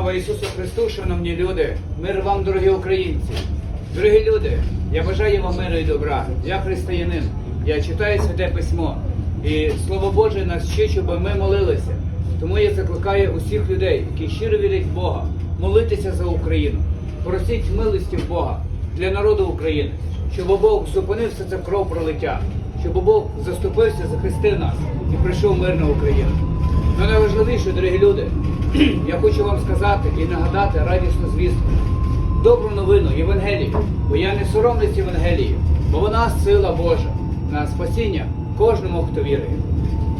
Слава Ісусу Христу, шановні люди! Мир вам, дорогі українці! Дорогі люди, я бажаю вам миру і добра. Я християнин, я читаю святе письмо. І Слово Боже нас вчить, щоб ми молилися. Тому я закликаю усіх людей, які щиро вірять в Бога, молитися за Україну. Просіть милості в Бога для народу України, щоб Бог зупинив все це кров пролиття, щоб Бог заступився, захистив нас і прийшов мир на Україну. Ну найважливіше, дорогі люди, я хочу вам сказати і нагадати радісну звістку. Добру новину Євангелію, бо я не соромлюсь Євангелії, бо вона сила Божа на спасіння кожному, хто вірує.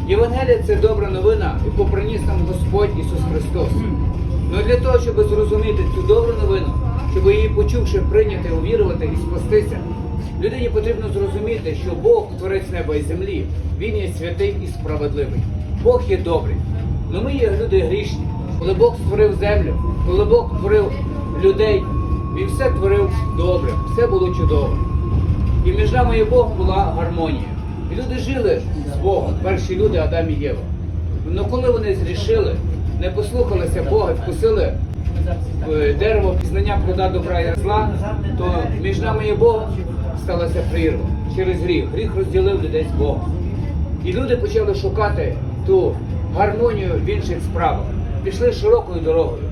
Євангелія це добра новина, яку приніс нам Господь Ісус Христос. Ну для того, щоб зрозуміти цю добру новину, щоб її почувши, прийняти, увірувати і спастися, людині потрібно зрозуміти, що Бог, творець неба і землі, Він є святий і справедливий. Бог є добрий. Ну ми є люди грішні. Коли Бог створив землю, коли Бог створив людей, Він все творив добре, все було чудово. І між нами і Богом була гармонія. І люди жили з Богом, перші люди Адам і Єва. Але коли вони зрішили, не послухалися Бога, вкусили е, дерево пізнання плода добра і зла, то між нами і Богом сталася прірва через гріх. Гріх розділив людей з Богом. І люди почали шукати ту гармонію в інших справах. Пішли широкою дорогою,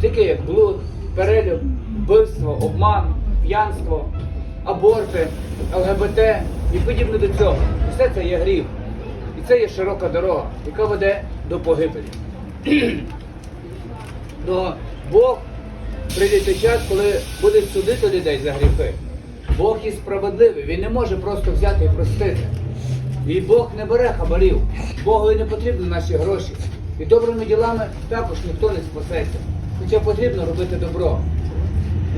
таке як блуд, перелюб, вбивство, обман, п'янство, аборти, ЛГБТ і подібне до цього. Все це є гріх. І це є широка дорога, яка веде до погибелі. Но Бог прийде той час, коли буде судити людей за гріхи. Бог є справедливий, він не може просто взяти і простити. І Бог не бере хабарів, Богові не потрібні наші гроші. І добрими ділами також ніхто не спасеться. Хоча потрібно робити добро.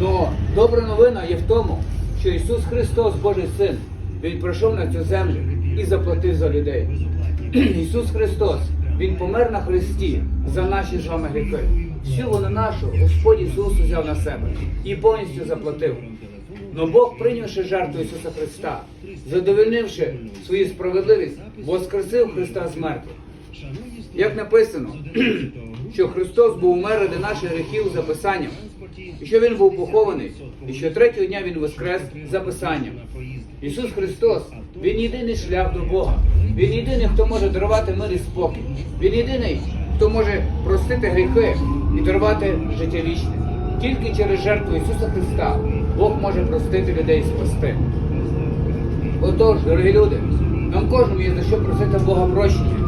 Ну, добра новина є в тому, що Ісус Христос, Божий Син, Він прийшов на цю землю і заплатив за людей. Ісус Христос, Він помер на Христі за наші з вами гріхи. Всю вину нашу Господь Ісус взяв на себе і повністю заплатив. Но Бог, прийнявши жертву Ісуса Христа, задовольнивши свою справедливість, воскресив Христа з мертвих. Як написано, що Христос був умер ради наших гріхів за Писанням, і що Він був похований, і що третього дня Він воскрес за Писанням. Ісус Христос, Він єдиний шлях до Бога. Він єдиний, хто може дарувати мир і спокій. Він єдиний, хто може простити гріхи і дарувати життя вічне. Тільки через жертву Ісуса Христа Бог може простити людей спасти. Отож, дорогі люди, нам кожному є за що просити Бога прощення.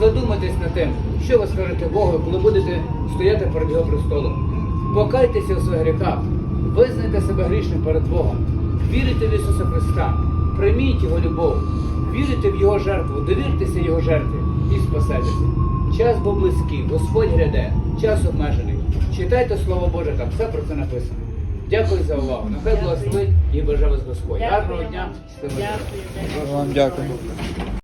Задумайтесь над тим, що ви скажете Богу, коли будете стояти перед Його престолом. Покайтеся у своїх гріхах, визнайте себе грішним перед Богом, вірите в Ісуса Христа, прийміть Його любов, вірите в Його жертву, довіртеся Його жертві і спасетеся. Час був близький, Господь гряде, час обмежений. Читайте Слово Боже, там все про це написано. Дякую за увагу. Нехай благословить і бажаю вас Господь. Гарного дня. Дякую. дня. Вам дякую.